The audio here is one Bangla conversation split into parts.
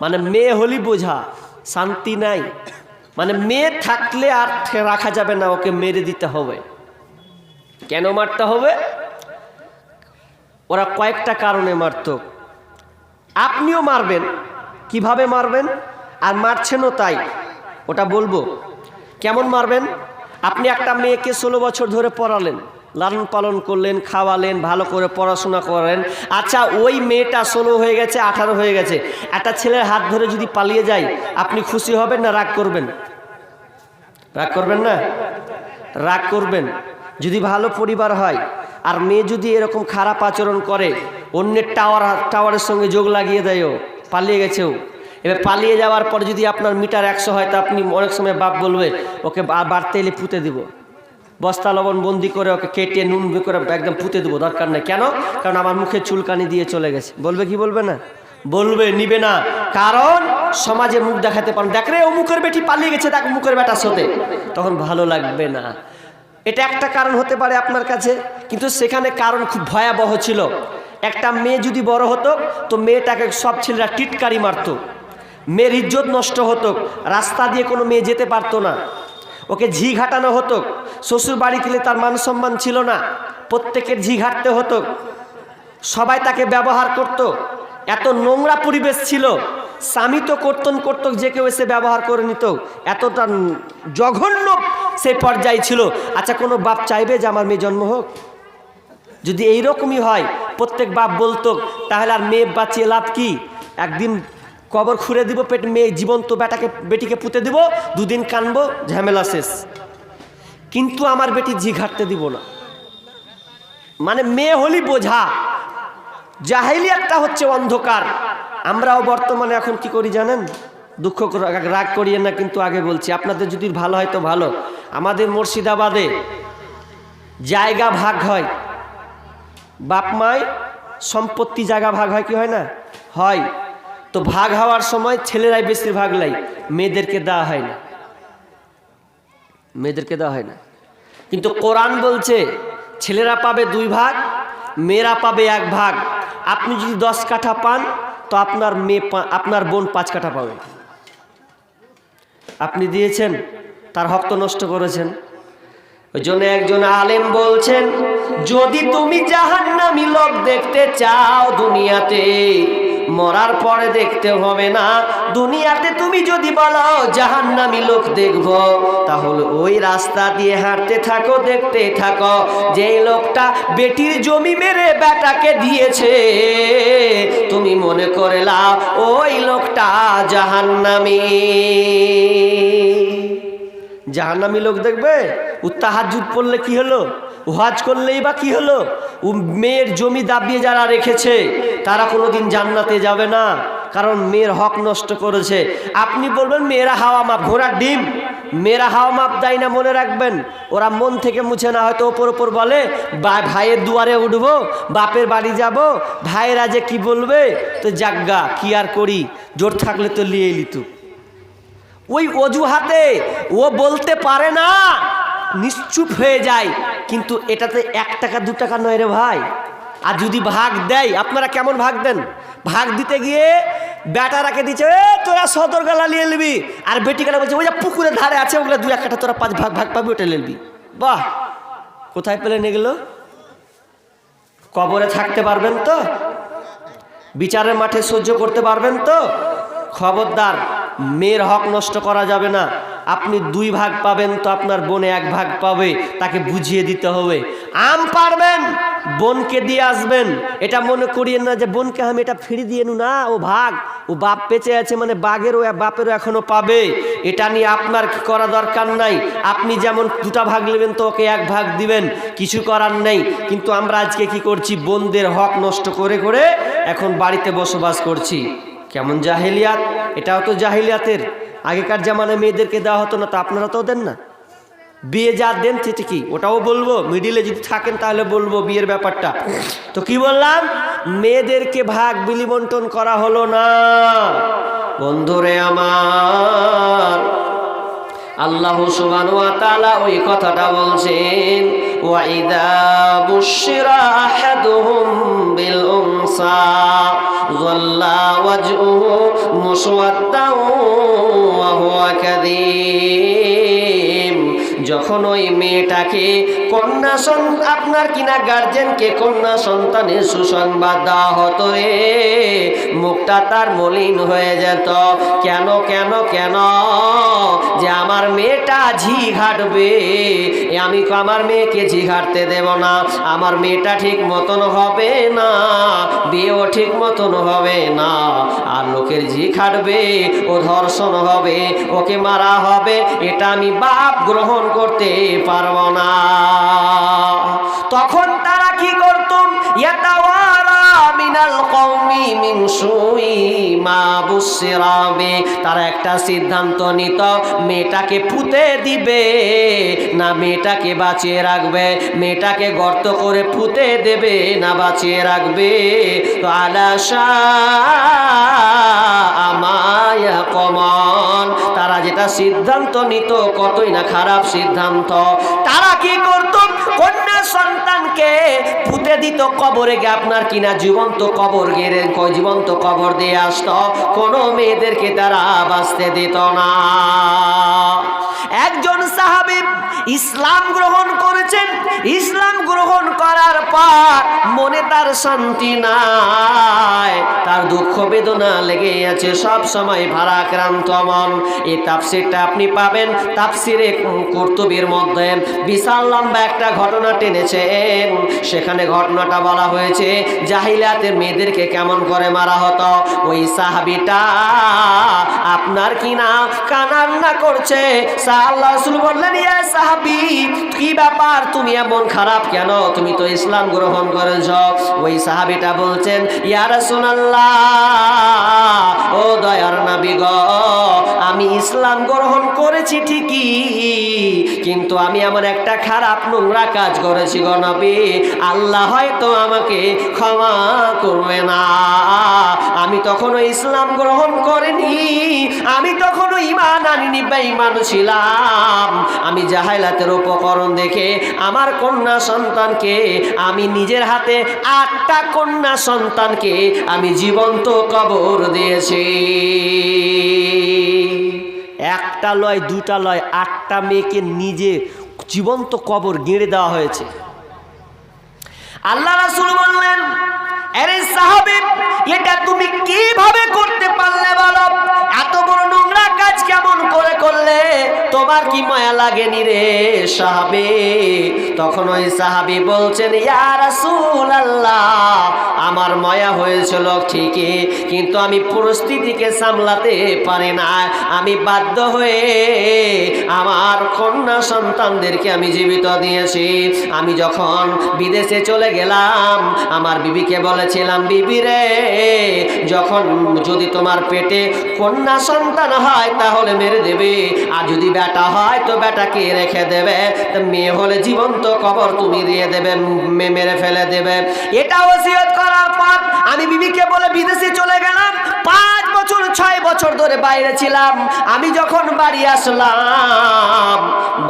মানে মেয়ে হলি বোঝা, শান্তি নাই। মানে মেয়ে থাকলে আর রাখা যাবে না, ওকে মেরে দিতে হবে। কেন মারতে হবে? ওরা কয়েকটা কারণে মারত। আপনিও মারবেন। কীভাবে মারবেন? আর মারছেনও তাই। ওটা বলব। কেমন মারবেন? আপনি একটা মেয়েকে ষোলো বছর ধরে পড়ালেন। লালন পালন করলেন, খাওয়ালেন, ভালো করে পড়াশোনা করেন। আচ্ছা ওই মেয়েটা ষোলো হয়ে গেছে, আঠারো হয়ে গেছে। একটা ছেলের হাত ধরে যদি পালিয়ে যায়, আপনি খুশি হবেন না রাগ করবেন? রাগ করবেন না? রাগ করবেন। যদি ভালো পরিবার হয়, আর মেয়ে যদি এরকম খারাপ আচরণ করে, অন্যের টাওয়ার, টাওয়ারের সঙ্গে যোগ লাগিয়ে দেয়ও পালিয়ে গেছেও এবার পালিয়ে যাওয়ার পর যদি আপনার মিটার একশো হয়, তা আপনি অনেক সময় বাপ বলবে, ওকে বাড়তে এলে পুঁতে দিব। বস্তা লবণ বন্দি করে ওকে কেটে নুন করে একদম পুঁতে দেবো, দরকার নেই। কেন? কারণ আমার মুখে চুলকানি দিয়ে চলে গেছে। বলবে কি বলবে না? বলবে, নিবে না। কারণ সমাজে মুখ দেখাতে পারেন দেখ রে অমুকের বেটি পালিয়ে গেছে, দেখ মুখের বেটার সাথে তখন ভালো লাগবে না। এটা একটা কারণ হতে পারে আপনার কাছে, কিন্তু সেখানে কারণ খুব ভয়াবহ ছিল। একটা মেয়ে যদি বড় হতো, তো মেয়েটাকে সব ছেলেরা টিটকারি মারতো। মেয়ের ইজ্জত নষ্ট হতো। রাস্তা দিয়ে কোনো মেয়ে যেতে পারতো না। ওকে ঝি ঘাটানো হতো। শ্বশুর বাড়ি গেলে তার মান সম্মান ছিল না। প্রত্যেকের ঝি ঘাটতে হতো। সবাই তাকে ব্যবহার করত। এত নোংরা পরিবেশ ছিল। স্বামী তো কর্তন করত যে কেউ এসে ব্যবহার করে নিত। এতটা জঘন্য সেই পর্যায়ে ছিল। আচ্ছা কোনো বাপ চাইবে যে আমার মেয়ে জন্ম হোক? যদি এইরকমই হয়, প্রত্যেক বাপ বলতো, তাহলে আর মেয়ে বাঁচিয়ে লাভ কি? একদিন কবর খুঁড়ে দিব, পেট মেয়ে জীবন্ত বেটাকে, বেটিকে পুঁতে দিব, দুদিন কানবো, ঝামেলা শেষ। কিন্তু আমার বেটি ঝি ঘাটতে দিব না। মানে মেয়ে হলি বোঝা, জাহেলি একটা হচ্ছে অন্ধকার। আমরাও বর্তমানে এখন কি করি জানেন? দুঃখ রাগ করিয়ে না, কিন্তু আগে বলছি, আপনাদের যদি ভালো হয় তো ভালো। আমাদের মুর্শিদাবাদে জায়গা ভাগ হয়। বাপ মায় সম্পত্তি জায়গা ভাগ হয় কি হয় না? হয়। তো ভাগ হওয়ার সময় ছেলেরাই বেশিরভাগ লাই, মেয়েদেরকে দেওয়া হয় না। মেয়েদেরকে দেওয়া হয় না। কিন্তু কোরআন বলছে, ছেলেরা পাবে দুই ভাগ, মেয়েরা পাবে এক ভাগ। আপনি যদি দশ কাঠা পান, তো আপনার মেয়ে আপনার বোন পাঁচ কাঠা পাবে। আপনি দিয়েছেন, তার হক তো নষ্ট করেছেন। ওই জন্য একজন আলেম বলছেন, যদি তুমি জাহান্নামি লোক দেখতে চাও দুনিয়াতে মরার পরে দেখতে হবে না। দুনিয়াতে তুমি যদি বলো, জাহান্নামি লোক দেখব, তাহলে ওই রাস্তা দিয়ে হাঁটতে থাকো, দেখতে থাকো। যে লোকটা বেটির জমি মেরে বেটাকে দিয়েছে, তুমি মনে করে লাও, ওই লোকটা জাহান্নামি। জাহান্নামি লোক দেখবে, ও তাহাজুদ পড়লে কি হলো? হজ করলেই বা কি হলো? ও মেয়ের জমি দাবিয়ে যারা রেখেছে, তারা কোনোদিন জান্নাতে যাবে না, কারণ মেয়ের হক নষ্ট করেছে। আপনি বলবেন, মেয়েরা হাওয়া মাপ, ঘোড়ার ডিম? মেয়েরা হাওয়া মাপ দেয় না, মনে রাখবেন। ওরা মন থেকে মুছে না, হয়তো ওপর ওপর বলে, বা, ভাইয়ের দুয়ারে উঠবো, বাপের বাড়ি যাব। ভাইয়েরা যে কি বলবে? তো জাগা কি আর করি? জোর থাকলে তো লিয়ে লিতু ওই অজুহাতে ও বলতে পারে না, নিশ্চুপ হয়ে যায়। কিন্তু এটাতে এক টাকা, দু টাকা নয় রে ভাই। আর যদি ভাগ দেয়, আপনারা কেমন ভাগ দেন? ভাগ দিতে গিয়ে বেটারাকে দিচ্ছে, এ, তোরা সদর গালা নিয়ে নিবি। আর বেটি গালা বলছে, ওই যে পুকুরের ধারে আছে, ওগুলো দু এক কাটা তোরা পাঁচ ভাগ ভাগ পাবি, ওটা নিবি। বাহ! কোথায় পেলেন এগুলো? কবরে থাকতে পারবেন তো? বিচারের মাঠে সহ্য করতে পারবেন তো? খবরদার। মেয়ের হক নষ্ট করা যাবে না। আপনি দুই ভাগ পাবেন তো আপনার বোনে এক ভাগ পাবে, তাকে বুঝিয়ে দিতে হবে। আম পারবেন, বোনকে দিয়ে আসবেন। এটা মনে করিয়েন না যে বোনকে আমি এটা ফিরে দিয়ে নু না, ও ভাগ। ও বাপ বেঁচে আছে মানে বাঘেরও, বাপেরও এখনও পাবে। এটা নিয়ে আপনার কি করা দরকার নাই? আপনি যেমন দুটা ভাগ নেবেন তো ওকে এক ভাগ দিবেন, কিছু করার নেই। কিন্তু আমরা আজকে কি করছি? বোনদের হক নষ্ট করে করে এখন বাড়িতে বসবাস করছি। কেমন জাহিলিয়াত? এটাও তো জাহিলিয়াতের। আগেকার জামানায় মেয়েদেরকে দেওয়া হতো না, তা আপনারা তো দেন না। বিয়ে যা দেন সেটা কি? ওটাও বলব। মিডিলে যদি থাকেন তাহলে বলব বিয়ের ব্যাপারটা। তো কি বললাম? মেয়েদেরকে ভাগ বিলিবন্টন করা হলো না। বন্ধুরে আমার, আল্লাহ সুবান ওই কথাটা বলছেন ওয়াইদা বুশিরা আহাদুহুম বিল উনসা, যাল্লা وجهه مسودا وهو كذيب যখন ওই মেয়েটাকে, কন্যা আপনার কিনা গার্জেনকে কন্যা সন্তানের সুসংবাদ দেওয়া হতো রে। মুখটা তার মলিন হয়ে যেত। কেন কেন কেন যে আমার মেয়েটা ঝি ঘাটবে? আমি আমার মেয়েকে ঝি ঘাটতে দেব না। আমার মেয়েটা ঠিক মতন হবে না। বিয়েও ঠিক মতন হবে না। আর লোকের ঝি খাটবে ও ধর্ষণ হবে, ওকে মারা হবে। এটা আমি বাপ গ্রহণ করতে পারব না। তখন তারা কি করতুম ইয়াতাওয়ারা তারা একটা সিদ্ধান্ত নিত, মেয়েটাকে পুঁতে দিবে, না মেয়েটাকে বাঁচিয়ে রাখবে, মেয়েটাকে গর্ত করে পুঁতে দেবে, না বাঁচিয়ে রাখবে। তো আলাশা আমায়া কমন তারা যেটা সিদ্ধান্ত নিত, কতই না খারাপ সিদ্ধান্ত। তারা কি করত? কন্যা সন্তানকে পুঁতে দিত কবরে গে আপনার কিনা জীবন্ত কবর গেড়ে জীবন্ত কবর দিয়ে আসতো? কোনো মেয়েদেরকে তারা বাঁচতে দিত না। একজন সাহাবী ইসলাম গ্রহণ করেছেন, ইসলাম গ্রহণ করার পর মনে তার শান্তি নাই, তার দুঃখ বেদনা লেগে আছে, সব সময় ভারাক্রান্ত মন। এই তাফসিরটা আপনি পাবেন তাফসিরে কর্তবীর মধ্যে। বিশাল লম্বা একটা ঘটনা টেনেছেন, সেখানে ঘটনাটা বলা হয়েছে, জাহিলাতের মেয়েদেরকে কেমন করে মারা হতো? ওই সাহাবিটা আপনার কি না কান্না করছে? গ আমি ইসলাম গ্রহণ করেছি ঠিকই, কিন্তু আমি আমার একটা খারাপ নোংরা কাজ করেছি গো নবী। আল্লাহ হয়তো আমাকে ক্ষমা করবে না। আমি তখনও ইসলাম গ্রহণ করিনি, আমি তখনও ইমান আনিনি বা বেঈমান ছিলাম। আমি জাহাইলাতের উপকরণ দেখে আমার কন্যা সন্তানকে আমি নিজের হাতে আটটা কন্যা সন্তানকে আমি জীবন্ত কবর দিয়েছি। একটা লয়, দুটা লয়, আটটা মেয়েকে নিজে জীবন্ত কবর গেড়ে দেওয়া হয়েছে। আল্লাহ রাসুল বললেন আরে সাহাবী, এটা তুমি কীভাবে করতে পারলে বলো? এত বড় নোংরা কাজ কেমন করে করলে? তোমার কি মায়া লাগেনি রে সাহাবী? তখন ওই সাহাবি বলছেন, ইয়া রাসূলুল্লাহ, আমার মায়া হয়েছিল ঠিকই, কিন্তু আমি পরিস্থিতিকে সামলাতে পারি না। আমি বাধ্য হয়ে আমার কন্যা সন্তানদেরকে আমি জীবিত দিয়েছি। আমি যখন বিদেশে চলে গেলাম, আমার বিবিকে বলেছিলাম, বিবি রে, যখন যদি তোমার পেটে কন্যা সন্তান হয়, তাহলে মেরে দেবে। আর যদি বেটা হয়, তো বেটাকে রেখে দেবে। মেয়ে হলে জীবন্ত কবর তুমি দিয়ে দেবে মেরে ফেলে দেবে। এটা ওসিয়ত করার পর আমি বিবিকে বলে বিদেশে চলে গেলাম। পাঁচ বছর ছয় বছর ধরে বাইরে ছিলাম। আমি যখন বাড়ি আসলাম,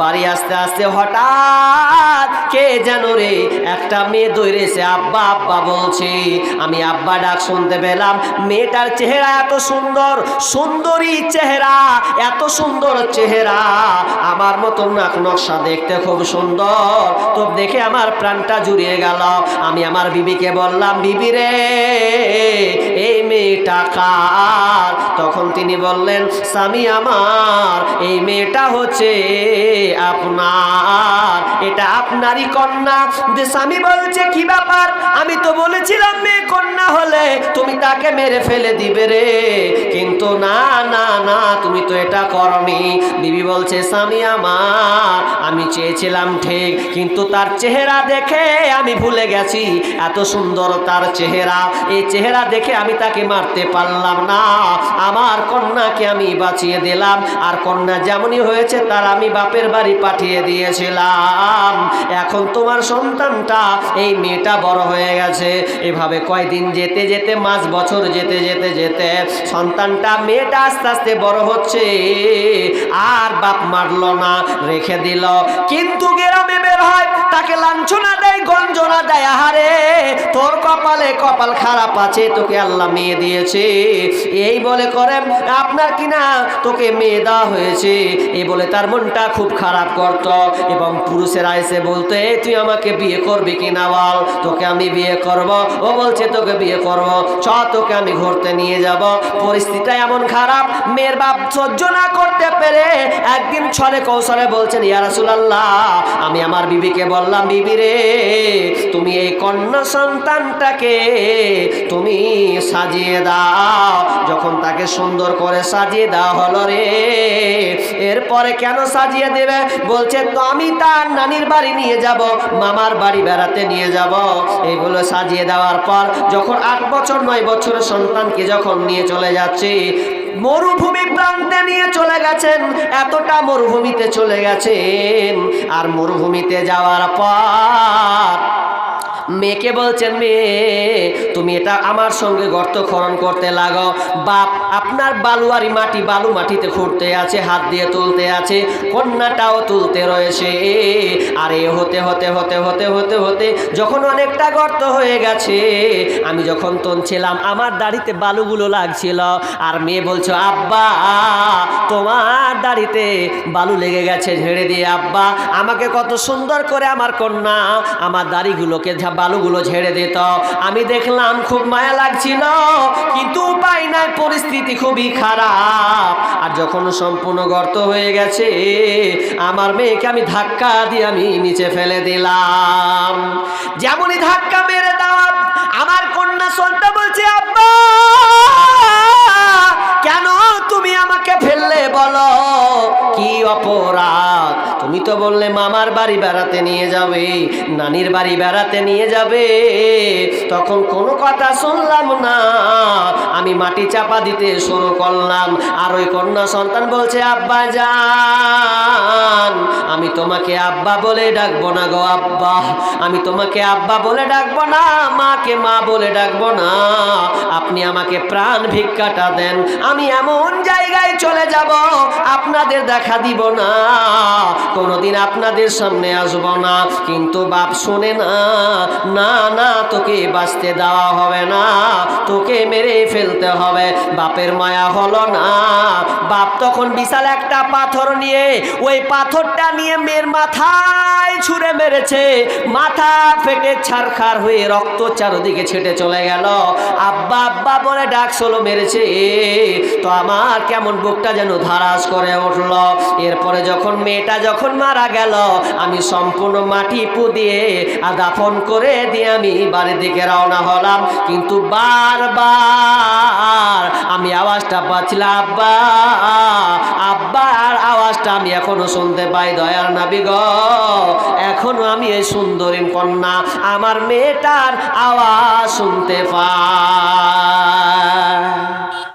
বাড়ি আসতে আসতে হঠাৎ কে যেন রে, একটা মেয়ে দৌড়েছে, আব্বা আব্বা বলছে। আমি আব্বা ডাক শুনতে পেলাম, মেয়েটার চেহারা এত সুন্দর, সুন্দরী চেহারা, এত সুন্দর চেহারা। আমার মতন নাক নকশা দেখতে খুব সুন্দর। তো দেখে আমার প্রাণটা জুড়িয়ে গেল। আমি আমার বিবিকে বললাম, বিবি রে, এই মেয়েটা কার? তখন তিনি বললেন স্বামী আমার এই মেয়েটা হচ্ছে আপনার এটা আপনারই কন্যা। যে স্বামী বলছে, কি ব্যাপার? আমি তো বলেছিলাম, মেয়ে কন্যা হলে তুমি তাকে মেরে ফেলে দিবে রে। কিন্তু না না না, তুমি তো এটা করনি। বিবি বলছে, স্বামী আমার, আমি চেয়েছিলাম ঠিক, কিন্তু তার চেহারা দেখে আমি ভুলে গেছি। এত সুন্দর তার চেহারা। এই চেহারা দেখে আমি তাকে মারতে পারলাম না। আমার কন্যাকে আমি বাঁচিয়ে দিলাম। আর কন্যা যেমনই হয়েছে, তার আমি বাপের বাড়ি পাঠিয়ে দিয়েছিলাম। এখন তোমার সন্তানটা এই মেয়েটা বড় হয়ে গেছে। এভাবে কয়দিন যেতে যেতে, মাস, বছর যেতে যেতে যেতে সন্তানটা মেয়েটা আস্তে আস্তে বড় হচ্ছে। আর বাপ মারল না, রেখে দিল। কিন্তু গ্রামে বের হয় তাকে লাঞ্ছনা দেয় গঞ্জনা দেয় আহারে তোর কপালে কপাল খারাপ আছে তোকে আল্লাহ মেয়ে দিয়েছে। এই বলে করে আপনার কিনা তোকে মেয়ে দেওয়া হয়েছে। এই বলে তার মনটা খুব খারাপ করত এবং পুরুষেরা এসে বলতো "এই, তুই আমাকে বিয়ে করবি কিনা বল? তোকে আমি বিয়ে করব? ও বলছে তোকে বিয়ে করব। চ তোকে আমি ঘুরতে নিয়ে যাব। পরিস্থিতিটা এমন খারাপ মেয়ের বাপ সহ্য না করতে পেরে একদিন ছলে কৌশলে বলছেন ইয়া রাসূলুল্লাহ আমি আমার বিবিকে বললাম বিবি রে, তুমি এই কন্যা সন্তানটাকে তুমি সাজিয়ে দাও। যখন তাকে সুন্দর করে সাজিয়ে দেওয়া হলো রে, এরপরে কেন সাজিয়ে দেবে? বলছে, তো আমি তার নানির বাড়ি নিয়ে যাব, মামার বাড়ি বেড়াতে নিয়ে যাব। এইগুলো সাজিয়ে দেওয়ার পর, যখন আট বছর, নয় বছরের সন্তানকে যখন নিয়ে চলে যাচ্ছে, মরুভূমি চলে গেছেন এতটা মরুভূমিতে চলে গেছেন। আর মরুভূমিতে যাওয়ার পর মেয়েকে বলছেন, মেয়ে, তুমি এটা আমার সঙ্গে গর্ত খনন করতে লাগো। বাপ, আপনার বালুয়ারি মাটি বালু মাটিতে খুঁড়তে আছে, হাত দিয়ে তুলতে আছে, কন্যাটাও তুলতে রয়েছে। আর এ হতে হতে হতে হতে হতে হতে, যখন অনেকটা গর্ত হয়ে গেছে, আমি যখন তনছিলাম, আমার দাড়িতে বালুগুলো লাগছিল। আর মেয়ে বলছো, আব্বা, তোমার দাড়িতে বালু লেগে গেছে, ঝেড়ে দিয়ে আব্বা। আমাকে কত সুন্দর করে আমার কন্যা, আমার দাড়িগুলোকে ঝা- বালুগুলো ঝেড়ে দিত। আমি দেখলাম খুব মায়া লাগছিল, কিন্তু উপায় নাই, পরিস্থিতি খুবই খারাপ। আর যখন সম্পূর্ণ গর্ত হয়ে গেছে, আমার মেয়েকে আমি ধাক্কা দিয়ে আমি নিচে ফেলে দিলাম। যেমনই ধাক্কা মেরে দেওয়া আমার কন্যা সন্তান বলছে, আব্বা, কেন তুমি আমাকে ফেললে বলো? কি অপরাধ? তুমি তো বললে মামার বাড়ি বেড়াতে নিয়ে যাবে, নানির বাড়ি বেড়াতে নিয়ে যাবে। তখন কোনো কথা শুনলাম না। আমি মাটি চাপা দিতে শুরু করলাম। আর ওই কন্যা সন্তান বলছে, আব্বা, যান। আমি তোমাকে আব্বা বলে ডাকবো না গো আব্বা। আমি তোমাকে আব্বা বলে ডাকবো না, মাকে মা বলে ডাকবো না। আপনি আমাকে প্রাণ ভিক্ষাটা দেন। আমি এমন জায়গায় চলে যাব, আপনাদের দেখা দিব না। কোনোদিন আপনাদের সামনে আসব না। কিন্তু বাপ শোনে না। না না, তোকে বাঁচতে দেওয়া হবে না। তোকে মেরে ফেলতে হবে। বাপের মায়া হলো না। বাপ তখন বিশাল একটা পাথর নিয়ে ওই পাথরটা নিয়ে মেয়ের মাথায় ছুঁড়ে মেরেছে। মাথা ফেটে ছারখার হয়ে রক্ত চারদিকে ছেটে চলে গেল। আব্বা আব্বা বলে ডাক সোলো মেরেছে। তো আমার কেমন বুকটা যেন ধারাস করে উঠল। এরপরে যখন মেয়েটা যখন মারা গেল, আমি সম্পূর্ণ মাটি পু দিয়ে আর দাফন করে দিয়ে আমি বাড়ির দিকে রওনা হলাম। কিন্তু বারবার আমি আওয়াজটা পাচ্ছিলাম আব্বা আব্বার আওয়াজটা আমি এখনও শুনতে পাই দয়ার নাবি গ। এখনও আমি এই সুন্দরী কন্যা, আমার মেয়েটার আওয়াজ শুনতে পাই।